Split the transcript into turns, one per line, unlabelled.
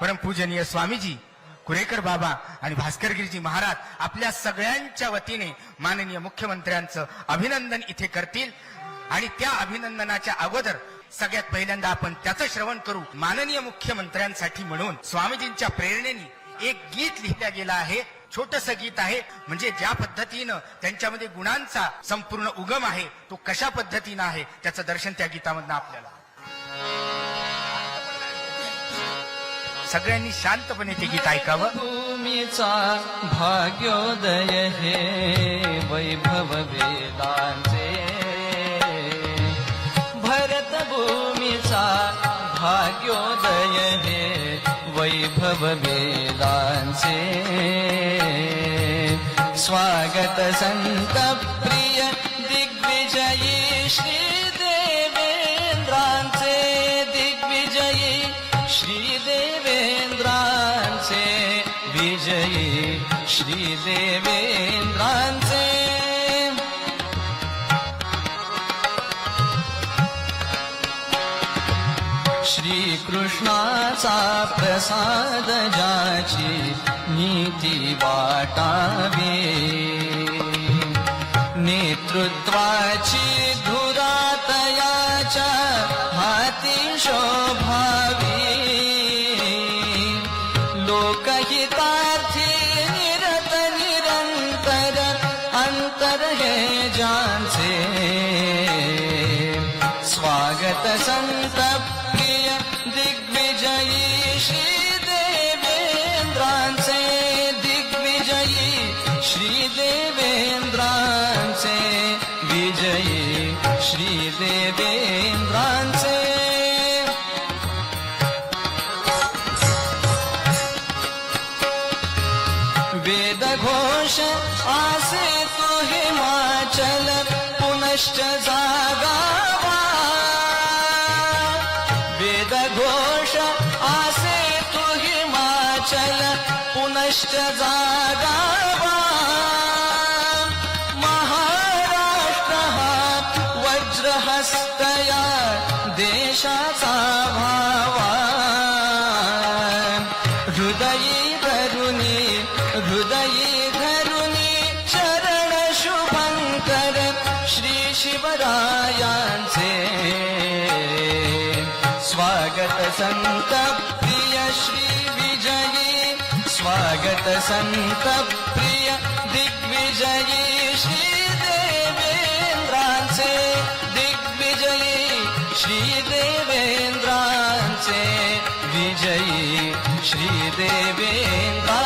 परमपूजनीय स्वामीजी कुरेकर बाबा आणि भास्करगिरीजी महाराज आपल्या सगळ्यांच्या वतीने माननीय मुख्यमंत्र्यांचं अभिनंदन इथे करतील. आणि त्या अभिनंदनाच्या अगोदर सगळ्यात पहिल्यांदा आपण त्याचं श्रवण करू माननीय मुख्यमंत्र्यांसाठी म्हणून. स्वामीजींच्या प्रेरणेने एक गीत लिहिलं गेलं आहे. छोटस गीत आहे. म्हणजे ज्या पद्धतीनं त्यांच्यामध्ये गुणांचा संपूर्ण उगम आहे तो कशा पद्धतीनं आहे त्याचं दर्शन त्या गीतामधनं आपल्याला सगळ्यांनी शांतपणे ते गीत ऐकावं.
भूमीचा भाग्योदय हे वैभव वेदांचे. भरत भूमीचा भाग्योदय हे वैभव वेदांचे. स्वागत संतप्त विजयी श्री देवेंद्रांचे श्रीकृष्णाचा प्रसाद ज्याची नीती वाटावे। नेतृत्वाची धुरातयाच्या हाती शोभावी स्वागत संतप्रिय दिग्विजयी श्री देवेंद्रांचे दिग्विजयी श्री देवेंद्रांचे विजयी श्री देवेंद्रांचे. वेद घोष आसे तो हिमाचल पुनश्च जागा वेद घोष आसे तो हिमाचल पुनश्च जागा महाराष्ट्र हा वज्रहस्तया देशाचा भावा हृदयी धरुणी हृदयी धरुणी शिवरायांचे स्वागत संत प्रिय श्री विजयी स्वागत संत प्रिय दिग्विजयी श्री देवेंद्रांचे दिग्विजयी श्री देवेंद्रांचे विजयी श्री देवेंद्रा